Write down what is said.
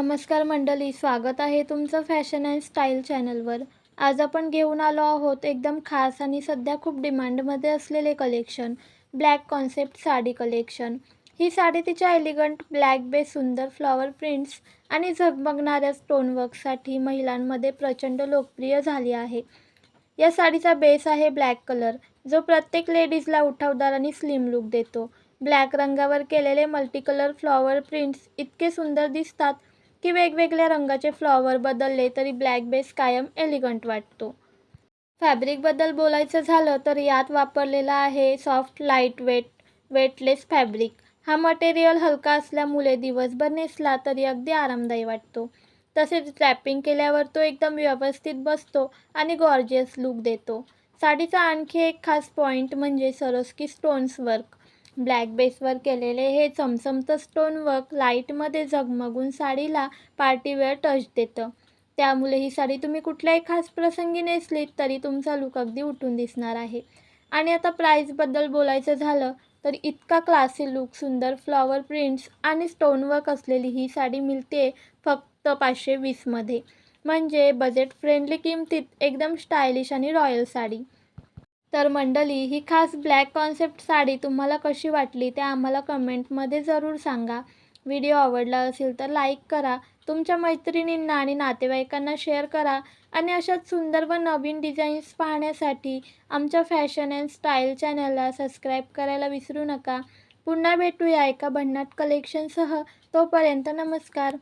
नमस्कार मंडळी स्वागत आहे तुमचं फॅशन अँड स्टाईल चॅनलवर. आज आपण घेऊन आलो आहोत एकदम खास आणि सध्या खूप डिमांडमध्ये असलेले collection black concept sari collection. ही साडी तिच्या एलिगंट ब्लॅक बेस सुंदर फ्लॉवर प्रिंट्स आणि झगमगणाऱ्या स्टोनवर्कसाठी महिलांमध्ये प्रचंड लोकप्रिय झाली आहे. या साडीचा बेस आहे ब्लॅक कलर जो प्रत्येक लेडीजला उठावदार आणि स्लिम लुक देतो. ब्लॅक रंगावर केलेले मल्टी कलर फ्लॉवर प्रिंट्स इतके सुंदर दिसतात की वेगवेगळ्या रंगाचे फ्लॉवर बदलले तरी ब्लॅक बेस कायम एलिगंट वाटतो. फॅब्रिकबद्दल बोलायचं झालं तर यात वापरलेला आहे soft light weight weightless fabric. हा मटेरियल हलका असल्यामुळे दिवसभर नेसला तरी अगदी आरामदायी वाटतो. तसेच रॅपिंग केल्यावर तो एकदम व्यवस्थित बसतो आणि गॉर्जियस लुक देतो. साडीचा आणखी एक खास पॉईंट म्हणजे सरोस्की स्टोन्स वर्क ब्लॅक बेसवर केलेले हे चमचमतं स्टोनवर्क लाईटमध्ये झगमगून साडीला पार्टीवेअर टच देतं. त्यामुळे ही साडी तुम्ही कुठल्याही खास प्रसंगी नेसलीत तरी तुमचा लुक अगदी उठून दिसणार आहे. आणि आता प्राईजबद्दल बोलायचं झालं तर इतका क्लासी लुक सुंदर फ्लॉवर प्रिंट्स आणि स्टोनवर्क असलेली ही साडी मिळते फक्त पाचशे वीसमध्ये. म्हणजे बजेट फ्रेंडली किमतीत एकदम स्टायलिश आणि रॉयल साडी. तर मंडळी ही खास ब्लॅक कॉन्सेप्ट साडी तुम्हाला कशी वाटली ते आम्हाला कमेंटमध्ये जरूर सांगा. व्हिडिओ आवडला असेल तर लाईक करा. तुमच्या मैत्रिणींना आणि नातेवाईकांना शेअर करा. आणि अशाच सुंदर व नवीन डिझाईन्स पाहण्यासाठी आमच्या फॅशन अँड स्टाईल चॅनलला सबस्क्राईब करायला विसरू नका. पुन्हा भेटूया एका भन्नाट कलेक्शनसह तोपर्यंत नमस्कार.